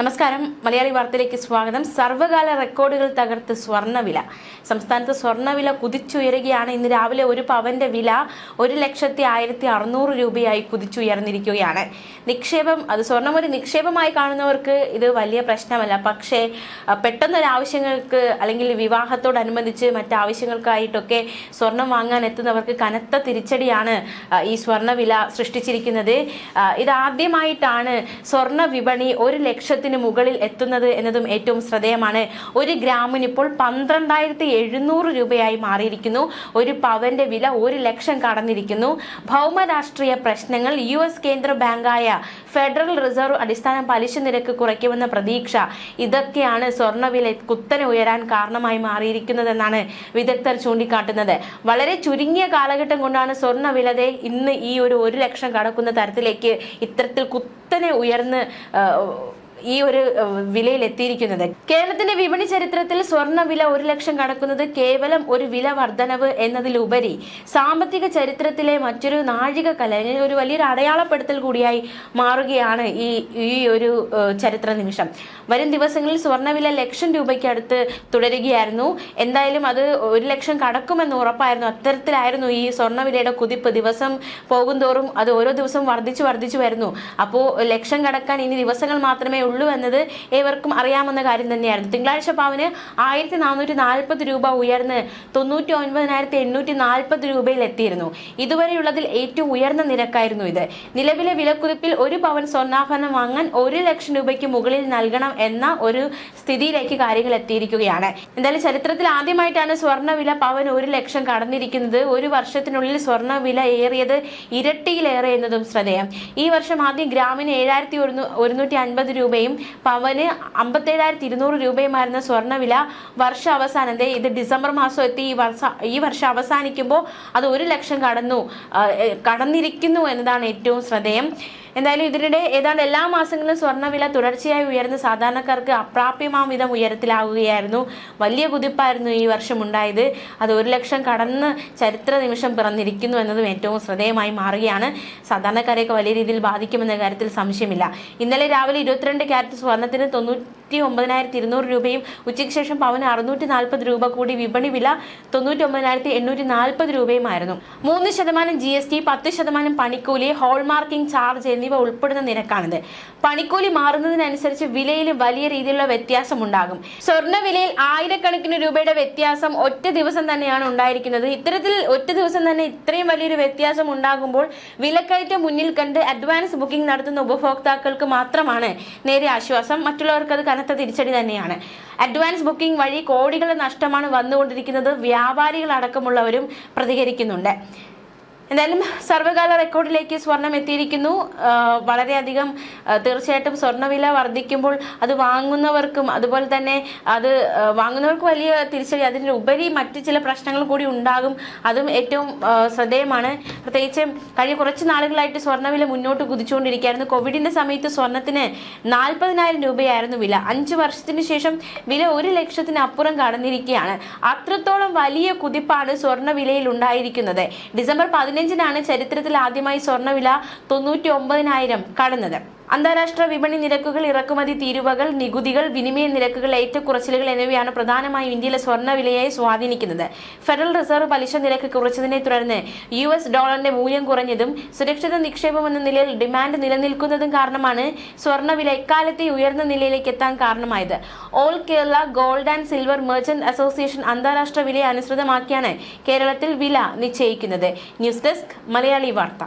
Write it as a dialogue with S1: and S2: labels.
S1: നമസ്കാരം. മലയാളി വാർത്തയിലേക്ക് സ്വാഗതം. സർവകാല റെക്കോർഡുകൾ തകർത്ത് സ്വർണവില. സംസ്ഥാനത്ത് സ്വർണവില കുതിച്ചുയരുകയാണ്. ഇന്ന് രാവിലെ ഒരു പവന്റെ വില ഒരു ലക്ഷത്തി ആയിരത്തി അറുന്നൂറ് രൂപയായി കുതിച്ചുയർന്നിരിക്കുകയാണ്. നിക്ഷേപം അത് സ്വർണം ഒരു നിക്ഷേപമായി കാണുന്നവർക്ക് ഇത് വലിയ പ്രശ്നമല്ല. പക്ഷേ പെട്ടെന്നൊരു ആവശ്യങ്ങൾക്ക് അല്ലെങ്കിൽ വിവാഹത്തോടനുബന്ധിച്ച് മറ്റാവശ്യങ്ങൾക്കായിട്ടൊക്കെ സ്വർണം വാങ്ങാൻ എത്തുന്നവർക്ക് കനത്ത തിരിച്ചടിയാണ് ഈ സ്വർണവില സൃഷ്ടിച്ചിരിക്കുന്നത്. ഇതാദ്യമായിട്ടാണ് സ്വർണ വിപണി ഒരു ലക്ഷത്തിന് മുകളിൽ എത്തുന്നത് എന്നതും ഏറ്റവും ശ്രദ്ധേയമാണ്. ഒരു ഗ്രാമിന് ഇപ്പോൾ പന്ത്രണ്ടായിരത്തി എഴുന്നൂറ് രൂപയായി മാറിയിരിക്കുന്നു. ഒരു പവന്റെ വില ഒരു ലക്ഷം കടന്നിരിക്കുന്നു. ഭൗമരാഷ്ട്രീയ പ്രശ്നങ്ങൾ യു എസ് കേന്ദ്ര ബാങ്കായ ഫെഡറൽ റിസർവ് അടിസ്ഥാന പലിശ നിരക്ക് കുറയ്ക്കുമെന്ന പ്രതീക്ഷ. ഇതൊക്കെയാണ് സ്വർണവില കുത്തനെ ഉയരാൻ കാരണമായി മാറിയിരിക്കുന്നതെന്നാണ് വിദഗ്ധർ ചൂണ്ടിക്കാട്ടുന്നത്. വളരെ ചുരുങ്ങിയ കാലഘട്ടം കൊണ്ടാണ് സ്വർണവിലതെ ഇന്ന് ഈ ഒരു ഒരു ലക്ഷം കടക്കുന്ന തരത്തിലേക്ക് ഇത്തരത്തിൽ കുത്തനെ ഉയർന്ന് ഈ ഒരു വിലയിൽ എത്തിയിരിക്കുന്നത്. കേരളത്തിന്റെ വിപണി ചരിത്രത്തിൽ സ്വർണ വില ഒരു ലക്ഷം കടക്കുന്നത് കേവലം ഒരു വില വർധനവ് എന്നതിലുപരി സാമ്പത്തിക ചരിത്രത്തിലെ മറ്റൊരു നാഴിക കല ഒരു വലിയൊരു അടയാളപ്പെടുത്തൽ കൂടിയായി മാറുകയാണ് ഈ ഈ ഒരു ചരിത്ര നിമിഷം. വരും ദിവസങ്ങളിൽ സ്വർണവില ലക്ഷം രൂപയ്ക്ക് അടുത്ത് തുടരുകയായിരുന്നു. എന്തായാലും അത് ഒരു ലക്ഷം കടക്കുമെന്ന് ഉറപ്പായിരുന്നു. അത്തരത്തിലായിരുന്നു ഈ സ്വർണവിലയുടെ കുതിപ്പ്. ദിവസം പോകുന്തോറും അത് ഓരോ ദിവസവും വർദ്ധിച്ചു വർദ്ധിച്ചു വരുന്നു. അപ്പോൾ ലക്ഷം കടക്കാൻ ഇനി ദിവസങ്ങൾ മാത്രമേ ഉള്ളൂ എന്നത് ഏവർക്കും അറിയാമെന്ന കാര്യം തന്നെയായിരുന്നു. തിങ്കളാഴ്ച പവന് ആയിരത്തി നാനൂറ്റി നാൽപ്പത് രൂപ ഉയർന്ന് തൊണ്ണൂറ്റി ഒൻപതിനായിരത്തി എണ്ണൂറ്റി നാൽപ്പത് രൂപയിൽ എത്തിയിരുന്നു. ഇതുവരെയുള്ളതിൽ ഏറ്റവും ഉയർന്ന നിരക്കായിരുന്നു ഇത്. നിലവിലെ വിലക്കുതിപ്പിൽ ഒരു പവൻ സ്വർണാഭരണം വാങ്ങാൻ ഒരു ലക്ഷം രൂപയ്ക്ക് മുകളിൽ നൽകണം എന്ന ഒരു സ്ഥിതിയിലേക്ക് കാര്യങ്ങൾ എത്തിയിരിക്കുകയാണ്. എന്തായാലും ചരിത്രത്തിൽ ആദ്യമായിട്ടാണ് സ്വർണവില പവൻ ഒരു ലക്ഷം കടന്നിരിക്കുന്നത്. ഒരു വർഷത്തിനുള്ളിൽ സ്വർണവില ഏറിയത് ഇരട്ടിയിലേറെ എന്നതും ശ്രദ്ധേയം. ഈ വർഷം ആദ്യം ഗ്രാമിന് ഏഴായിരത്തി ഒരുന്നൂറ്റി അൻപത് രൂപയും പവന് ഇരുന്നൂറ് രൂപയുമായിരുന്ന സ്വർണവില വർഷ ഇത് ഡിസംബർ മാസം എത്തി ഈ വർഷ ഈ വർഷം അവസാനിക്കുമ്പോൾ അത് ഒരു ലക്ഷം കടന്നു കടന്നിരിക്കുന്നു എന്നതാണ് ഏറ്റവും ശ്രദ്ധേയം. എന്തായാലും ഇതിനിടെ ഏതാണ്ട് എല്ലാ മാസങ്ങളിലും സ്വർണവില തുടർച്ചയായി ഉയർന്ന് സാധാരണക്കാർക്ക് അപ്രാപ്യമാം വിധം ഉയരത്തിലാവുകയായിരുന്നു. വലിയ കുതിപ്പായിരുന്നു ഈ വർഷം ഉണ്ടായത്. അത് ഒരു ലക്ഷം കടന്ന് ചരിത്ര നിമിഷം പിറന്നിരിക്കുന്നു എന്നതും ഏറ്റവും ശ്രദ്ധേയമായി മാറുകയാണ്. സാധാരണക്കാരെയൊക്കെ വലിയ രീതിയിൽ ബാധിക്കുമെന്ന കാര്യത്തിൽ സംശയമില്ല. ഇന്നലെ രാവിലെ ഇരുപത്തിരണ്ട് ക്യാരറ്റ് സ്വർണത്തിന് തൊണ്ണൂറ്റി ഒമ്പതിനായിരത്തി ഇരുന്നൂറ് രൂപയും ഉച്ചയ്ക്ക് ശേഷം പവന് അറുന്നൂറ്റി നാൽപ്പത് രൂപ കൂടി വിപണി വില തൊണ്ണൂറ്റി ഒമ്പതിനായിരത്തി എണ്ണൂറ്റി നാൽപ്പത് രൂപയുമായിരുന്നു. മൂന്ന് ശതമാനം ജി എസ് ടി പത്ത് ശതമാനം പണിക്കൂലി ഹോൾമാർക്കിംഗ് ചാർജ് എന്നിവ ഉൾപ്പെടുന്ന നിരക്കാണിത്. പണിക്കൂലി മാറുന്നതിനനുസരിച്ച് വിലയിൽ വലിയ രീതിയിലുള്ള വ്യത്യാസം ഉണ്ടാകും സ്വർണ വിലയിൽ ആയിരക്കണക്കിന് രൂപയുടെ വ്യത്യാസം ഒറ്റ ദിവസം തന്നെയാണ് ഉണ്ടായിരിക്കുന്നത്. ഇത്തരത്തിൽ ഒറ്റ ദിവസം തന്നെ ഇത്രയും വലിയൊരു വ്യത്യാസം ഉണ്ടാകുമ്പോൾ വിലക്കയറ്റം മുന്നിൽ കണ്ട് അഡ്വാൻസ് ബുക്കിംഗ് നടത്തുന്ന ഉപഭോക്താക്കൾക്ക് മാത്രമാണ് നേരെ ആശ്വാസം. മറ്റുള്ളവർക്ക് അത് കനത്ത തിരിച്ചടി തന്നെയാണ്. അഡ്വാൻസ് ബുക്കിംഗ് വഴി കോടികളുടെ നഷ്ടമാണ് വന്നുകൊണ്ടിരിക്കുന്നത്. വ്യാപാരികളടക്കമുള്ളവരും പ്രതികരിക്കുന്നുണ്ട്. എന്തായാലും സർവകാല റെക്കോർഡിലേക്ക് സ്വർണം എത്തിയിരിക്കുന്നു. വളരെയധികം തീർച്ചയായിട്ടും സ്വർണവില വർദ്ധിക്കുമ്പോൾ അത് വാങ്ങുന്നവർക്കും അതുപോലെ തന്നെ അത് വാങ്ങുന്നവർക്ക് വലിയ തിരിച്ചടി അതിന്റെ ഉപരി മറ്റ് ചില പ്രശ്നങ്ങൾ കൂടി ഉണ്ടാകും. അതും ഏറ്റവും ശ്രദ്ധേയമാണ്. പ്രത്യേകിച്ച് കഴിഞ്ഞ കുറച്ച് നാളുകളായിട്ട് സ്വർണവില മുന്നോട്ട് കുതിച്ചുകൊണ്ടിരിക്കുകയായിരുന്നു. കോവിഡിന്റെ സമയത്ത് സ്വർണത്തിന് നാൽപ്പതിനായിരം രൂപയായിരുന്നു വില. അഞ്ച് വർഷത്തിന് ശേഷം വില ഒരു ലക്ഷത്തിന് അപ്പുറം കടന്നിരിക്കുകയാണ്. അത്രത്തോളം വലിയ കുതിപ്പാണ് സ്വർണ വിലയിൽ ഉണ്ടായിരിക്കുന്നത്. ഡിസംബർ പതിനഞ്ചിനാണ് ചരിത്രത്തിൽ ആദ്യമായി സ്വർണവില തൊണ്ണൂറ്റി ഒമ്പതിനായിരം കടന്നത്. അന്താരാഷ്ട്ര വിപണി നിരക്കുകൾ ഇറക്കുമതി തീരുവകൾ നികുതികൾ വിനിമയ നിരക്കുകൾ ഏറ്റക്കുറച്ചിലുകൾ എന്നിവയാണ് പ്രധാനമായും ഇന്ത്യയിലെ സ്വർണ വിലയെ സ്വാധീനിക്കുന്നത്. ഫെഡറൽ റിസർവ് പലിശ നിരക്ക് കുറച്ചതിനെ തുടർന്ന് യു എസ് ഡോളറിന്റെ മൂല്യം കുറഞ്ഞതും സുരക്ഷിത നിക്ഷേപം എന്ന നിലയിൽ ഡിമാൻഡ് നിലനിൽക്കുന്നതും കാരണമാണ് സ്വർണവില ഇക്കാലത്തെ ഉയർന്ന നിലയിലേക്ക് എത്താൻ കാരണമായത്. All Kerala gold and silver merchant association അന്താരാഷ്ട്ര വിലയെ അനുസൃതമാക്കിയാണ് കേരളത്തിൽ വില നിശ്ചയിക്കുന്നത്. ന്യൂസ് ഡെസ്ക് മലയാളി വാർത്ത.